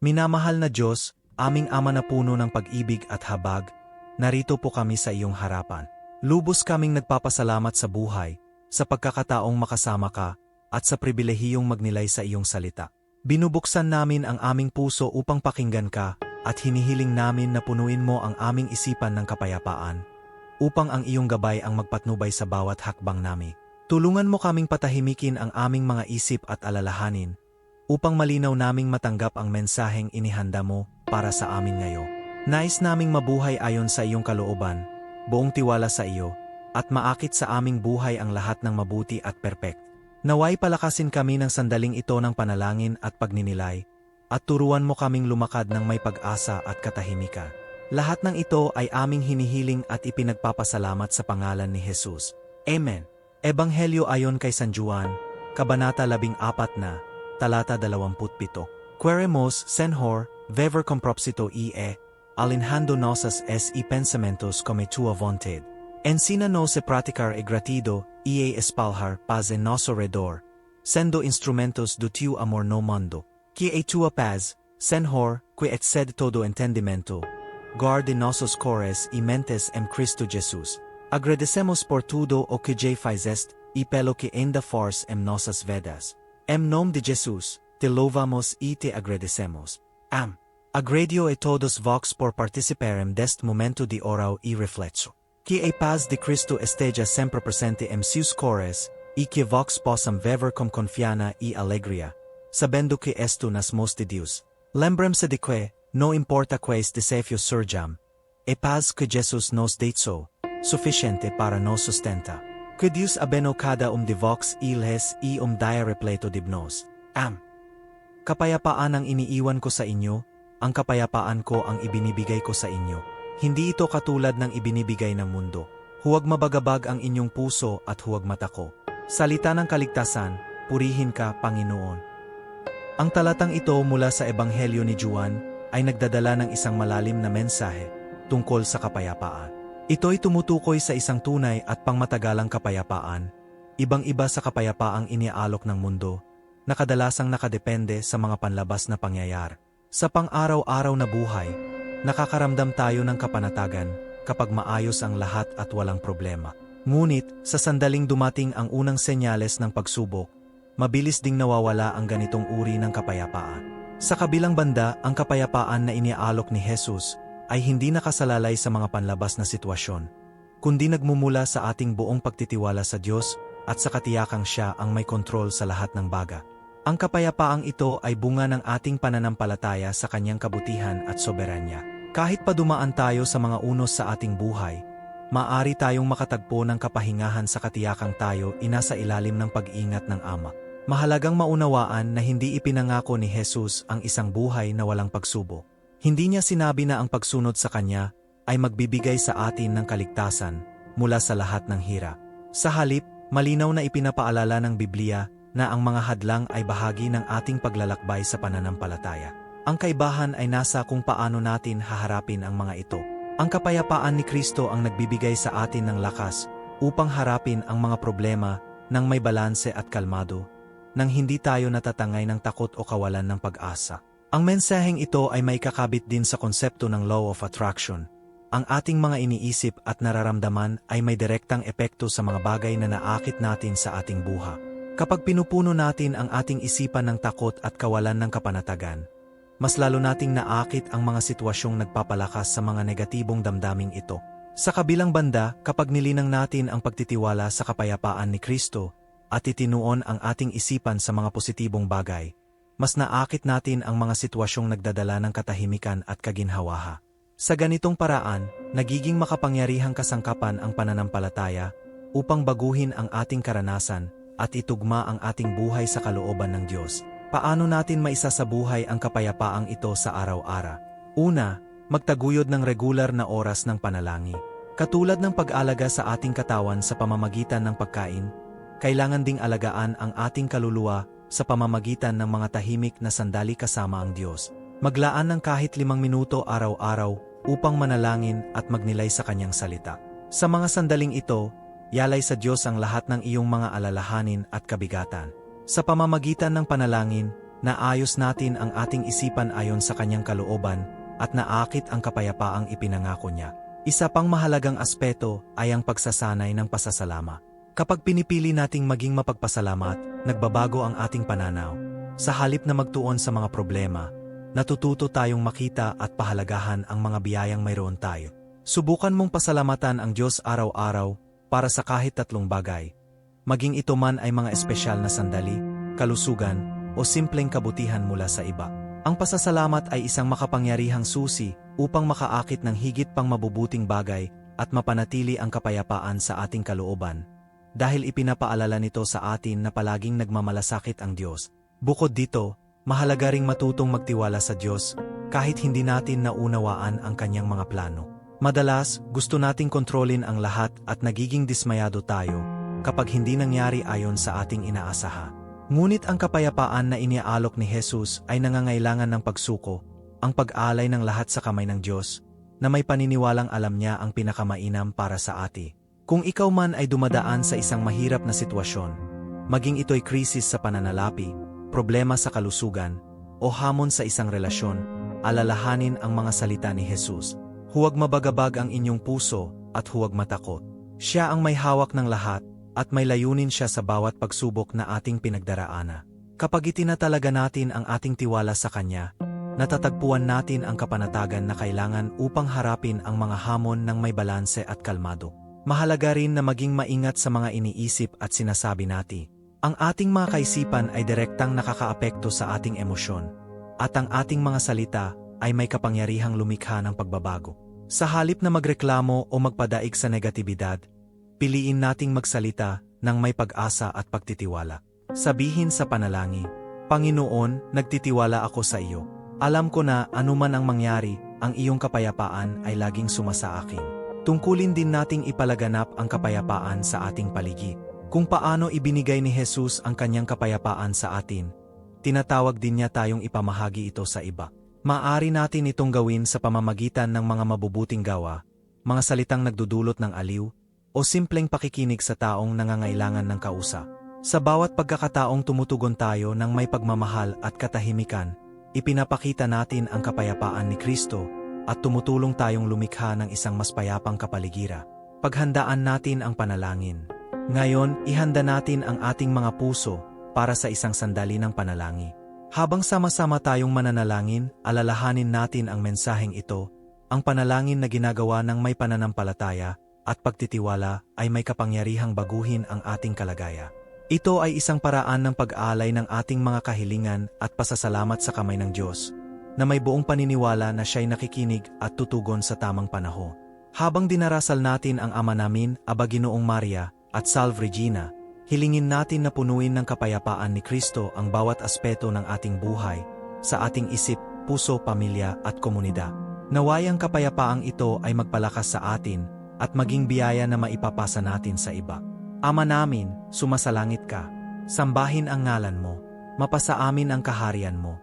Minamahal na Diyos, aming ama na puno ng pag-ibig at habag, narito po kami sa iyong harapan. Lubos kaming nagpapasalamat sa buhay, sa pagkakataong makasama ka, at sa pribilehiyong magnilay sa iyong salita. Binubuksan namin ang aming puso upang pakinggan ka, at hinihiling namin na punuin mo ang aming isipan ng kapayapaan, upang ang iyong gabay ang magpatnubay sa bawat hakbang namin. Tulungan mo kaming patahimikin ang aming mga isip at alalahanin, upang malinaw naming matanggap ang mensaheng inihanda mo para sa amin ngayon. Nais naming mabuhay ayon sa iyong kalooban, buong tiwala sa iyo, at maakit sa aming buhay ang lahat ng mabuti at perpekt. Naway palakasin kami ng sandaling ito ng panalangin at pagninilay, at turuan mo kaming lumakad ng may pag-asa at katahimikan. Lahat ng ito ay aming hinihiling at ipinagpapasalamat sa pangalan ni Jesus. Amen. Ebanghelyo ayon kay San Juan, Kabanata 14 na, talata 27. Queremos, senhor, vever compropsito ie, alinhando nosas es y pensamentos come tua vontade. Ensina no se praticar e gratido, ie espalhar paz en nosso redor, sendo instrumentos do tiu amor no mundo. Qui e tua paz, senhor, qui excede todo entendimento, guarde nossos cores y mentes em Cristo Jesus. Agradecemos por tudo o que já fazeste, e pelo que ainda fores em nossas vidas. Em nome de Jesus, te louvamos e te agradecemos. Am. Agradio a todos vós por participarem deste momento de oral e reflexo. Que a paz de Cristo esteja sempre presente em seus cores, e que vós possam viver com confiança e alegria, sabendo que esto nas mãos de Deus. Lembrem-se de que, não importa quais desafios surjam, a paz que Jesus nos deixou, suficiente para nos sustentar. Que Deus abeno cada um vós ilhes e um dia repleto de bnos. Am. Kapayapaan ang iniiwan ko sa inyo, ang kapayapaan ko ang ibinibigay ko sa inyo. Hindi ito katulad ng ibinibigay ng mundo. Huwag mabagabag ang inyong puso at huwag matako. Salita ng kaligtasan, purihin ka, Panginoon. Ang talatang ito mula sa Ebanghelyo ni Juan ay nagdadala ng isang malalim na mensahe tungkol sa kapayapaan. Ito'y tumutukoy sa isang tunay at pangmatagalang kapayapaan, ibang-iba sa kapayapaang iniaalok ng mundo, na kadalasang nakadepende sa mga panlabas na pangyayar. Sa pang-araw-araw na buhay, nakakaramdam tayo ng kapanatagan kapag maayos ang lahat at walang problema. Ngunit, sa sandaling dumating ang unang senyales ng pagsubok, mabilis ding nawawala ang ganitong uri ng kapayapaan. Sa kabilang banda, ang kapayapaan na iniaalok ni Jesus ay hindi nakasalalay sa mga panlabas na sitwasyon, kundi nagmumula sa ating buong pagtitiwala sa Diyos at sa katiyakang siya ang may kontrol sa lahat ng baga. Ang kapayapaang ito ay bunga ng ating pananampalataya sa kanyang kabutihan at soberanya. Kahit pa dumaan tayo sa mga unos sa ating buhay, maari tayong makatagpo ng kapahingahan sa katiyakang tayo inasa ilalim ng pag-iingat ng Ama. Mahalagang maunawaan na hindi ipinangako ni Jesus ang isang buhay na walang pagsubok. Hindi niya sinabi na ang pagsunod sa Kanya ay magbibigay sa atin ng kaligtasan mula sa lahat ng hira. Sa halip, malinaw na ipinapaalala ng Biblia na ang mga hadlang ay bahagi ng ating paglalakbay sa pananampalataya. Ang kaibahan ay nasa kung paano natin haharapin ang mga ito. Ang kapayapaan ni Kristo ang nagbibigay sa atin ng lakas upang harapin ang mga problema ng may balanse at kalmado, nang hindi tayo natatangay ng takot o kawalan ng pag-asa. Ang mensaheng ito ay may kakabit din sa konsepto ng law of attraction. Ang ating mga iniisip at nararamdaman ay may direktang epekto sa mga bagay na naakit natin sa ating buha. Kapag pinupuno natin ang ating isipan ng takot at kawalan ng kapanatagan, mas lalo nating naakit ang mga sitwasyong nagpapalakas sa mga negatibong damdaming ito. Sa kabilang banda, kapag nilinang natin ang pagtitiwala sa kapayapaan ni Kristo at itinuon ang ating isipan sa mga positibong bagay, mas naakit natin ang mga sitwasyong nagdadala ng katahimikan at kaginhawaha. Sa ganitong paraan, nagiging makapangyarihang kasangkapan ang pananampalataya upang baguhin ang ating karanasan at itugma ang ating buhay sa kalooban ng Diyos. Paano natin maisasabuhay ang kapayapaang ito sa araw-ara? Una, magtaguyod ng regular na oras ng panalangin. Katulad ng pag-alaga sa ating katawan sa pamamagitan ng pagkain, kailangan ding alagaan ang ating kaluluwa sa pamamagitan ng mga tahimik na sandali kasama ang Diyos. Maglaan ng kahit limang minuto araw-araw upang manalangin at magnilay sa kanyang salita. Sa mga sandaling ito, yalay sa Diyos ang lahat ng iyong mga alalahanin at kabigatan. Sa pamamagitan ng panalangin, naayos natin ang ating isipan ayon sa kanyang kalooban, at naakit ang kapayapaang ipinangako niya. Isa pang mahalagang aspeto ay ang pagsasanay ng pasasalama. Kapag pinipili nating maging mapagpasalamat, nagbabago ang ating pananaw. Sa halip na magtuon sa mga problema, natututo tayong makita at pahalagahan ang mga biyayang mayroon tayo. Subukan mong pasalamatan ang Diyos araw-araw para sa kahit tatlong bagay. Maging ito man ay mga espesyal na sandali, kalusugan, o simpleng kabutihan mula sa iba. Ang pasasalamat ay isang makapangyarihang susi upang makaakit ng higit pang mabubuting bagay at mapanatili ang kapayapaan sa ating kalooban. Dahil ipinapaalala nito sa atin na palaging nagmamalasakit ang Diyos. Bukod dito, mahalaga ring matutong magtiwala sa Diyos kahit hindi natin naunawaan ang kanyang mga plano. Madalas, gusto nating kontrolin ang lahat at nagiging dismayado tayo kapag hindi nangyari ayon sa ating inaasaha. Ngunit ang kapayapaan na iniaalok ni Jesus ay nangangailangan ng pagsuko, ang pag-alay ng lahat sa kamay ng Diyos, na may paniniwalang alam niya ang pinakamainam para sa ati. Kung ikaw man ay dumadaan sa isang mahirap na sitwasyon, maging ito'y krisis sa pananalapi, problema sa kalusugan, o hamon sa isang relasyon, alalahanin ang mga salita ni Jesus. Huwag mabagabag ang inyong puso at huwag matakot. Siya ang may hawak ng lahat at may layunin siya sa bawat pagsubok na ating pinagdaraana. Kapag itinatalaga natin ang ating tiwala sa Kanya, natatagpuan natin ang kapanatagan na kailangan upang harapin ang mga hamon ng may balanse at kalmado. Mahalaga rin na maging maingat sa mga iniisip at sinasabi natin. Ang ating mga kaisipan ay direktang nakakaapekto sa ating emosyon, at ang ating mga salita ay may kapangyarihang lumikha ng pagbabago. Sa halip na magreklamo o magpadaig sa negatibidad, piliin nating magsalita ng may pag-asa at pagtitiwala. Sabihin sa panalangin, Panginoon, nagtitiwala ako sa iyo. Alam ko na anuman ang mangyari, ang iyong kapayapaan ay laging sumasa akin. Tungkulin din nating ipalaganap ang kapayapaan sa ating paligid. Kung paano ibinigay ni Jesus ang kanyang kapayapaan sa atin, tinatawag din niya tayong ipamahagi ito sa iba. Maari natin itong gawin sa pamamagitan ng mga mabubuting gawa, mga salitang nagdudulot ng aliw, o simpleng pakikinig sa taong nangangailangan ng kausa. Sa bawat pagkakataong tumutugon tayo ng may pagmamahal at katahimikan, ipinapakita natin ang kapayapaan ni Kristo at tumutulong tayong lumikha ng isang mas payapang kapaligira. Paghandaan natin ang panalangin. Ngayon, ihanda natin ang ating mga puso para sa isang sandali ng panalangin. Habang sama-sama tayong mananalangin, alalahanin natin ang mensaheng ito, ang panalangin na ginagawa ng may pananampalataya at pagtitiwala ay may kapangyarihang baguhin ang ating kalagaya. Ito ay isang paraan ng pag-aalay ng ating mga kahilingan at pasasalamat sa kamay ng Diyos, na may buong paniniwala na siya'y nakikinig at tutugon sa tamang panahon. Habang dinarasal natin ang Ama namin, Aba Ginoong Maria, at Salve Regina, hilingin natin na punuin ng kapayapaan ni Kristo ang bawat aspeto ng ating buhay, sa ating isip, puso, pamilya at komunidad. Naway ang kapayapaang ito ay magpalakas sa atin at maging biyaya na maipapasa natin sa iba. Ama namin, sumasalangit ka. Sambahin ang ngalan mo. Mapasa amin ang kaharian mo.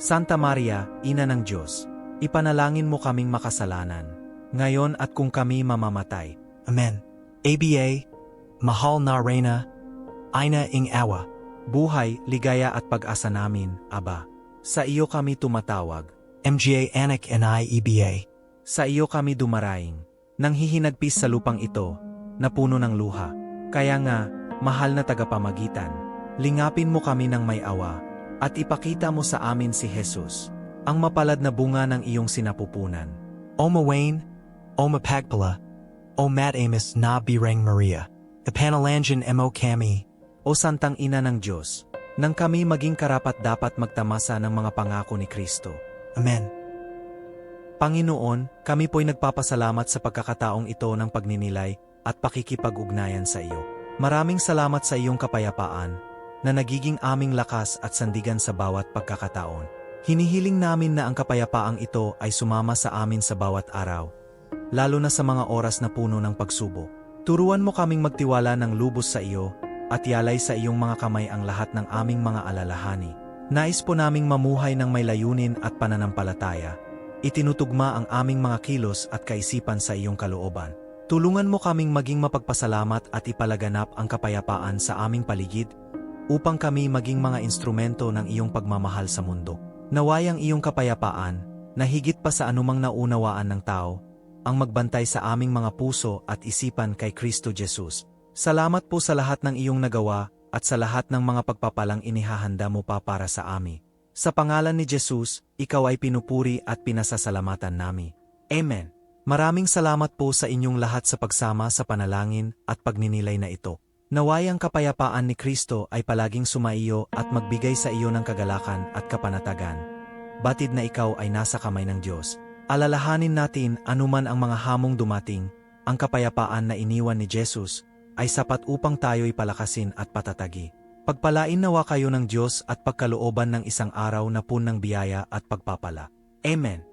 Santa Maria, Ina ng Diyos, ipanalangin mo kaming makasalanan, ngayon at kung kami mamamatay. Amen. ABA, Mahal na Reyna, Ina ing awa, buhay, ligaya at pag-asa namin, Aba. Sa iyo kami tumatawag. MGA Anak and I EBA. Sa iyo kami dumaraing, nang hihinagpis sa lupang ito, na puno ng luha. Kaya nga, mahal na tagapamagitan, lingapin mo kami ng may awa, at ipakita mo sa amin si Jesus, ang mapalad na bunga ng iyong sinapupunan. O Mawain, O Mapagpala, O Mat Amos na Bireng Maria, the Panalangian Mo Kami, O Santang Ina ng Diyos, nang kami maging karapat dapat magtamasa ng mga pangako ni Kristo. Amen. Panginoon, kami po'y nagpapasalamat sa pagkakataong ito ng pagninilay at pakikipag-ugnayan sa iyo. Maraming salamat sa iyong kapayapaan, na nagiging aming lakas at sandigan sa bawat pagkakataon. Hinihiling namin na ang kapayapaang ito ay sumama sa amin sa bawat araw, lalo na sa mga oras na puno ng pagsubok. Turuan mo kaming magtiwala ng lubos sa iyo at yalay sa iyong mga kamay ang lahat ng aming mga alalahani. Nais po naming mamuhay ng may layunin at pananampalataya. Itinutugma ang aming mga kilos at kaisipan sa iyong kalooban. Tulungan mo kaming maging mapagpasalamat at ipalaganap ang kapayapaan sa aming paligid upang kami maging mga instrumento ng iyong pagmamahal sa mundo. Nawayang iyong kapayapaan, na higit pa sa anumang naunawaan ng tao, ang magbantay sa aming mga puso at isipan kay Kristo Jesus. Salamat po sa lahat ng iyong nagawa at sa lahat ng mga pagpapalang inihahanda mo pa para sa amin. Sa pangalan ni Jesus, ikaw ay pinupuri at pinasasalamatan nami. Amen. Maraming salamat po sa inyong lahat sa pagsama sa panalangin at pagninilay na ito. Naway ang kapayapaan ni Kristo ay palaging sumaiyo at magbigay sa iyo ng kagalakan at kapanatagan. Batid na ikaw ay nasa kamay ng Diyos. Alalahanin natin anuman ang mga hamong dumating, ang kapayapaan na iniwan ni Jesus ay sapat upang tayo'y palakasin at patatagi. Pagpalain nawa kayo ng Diyos at pagkalooban ng isang araw na punang biyaya at pagpapala. Amen.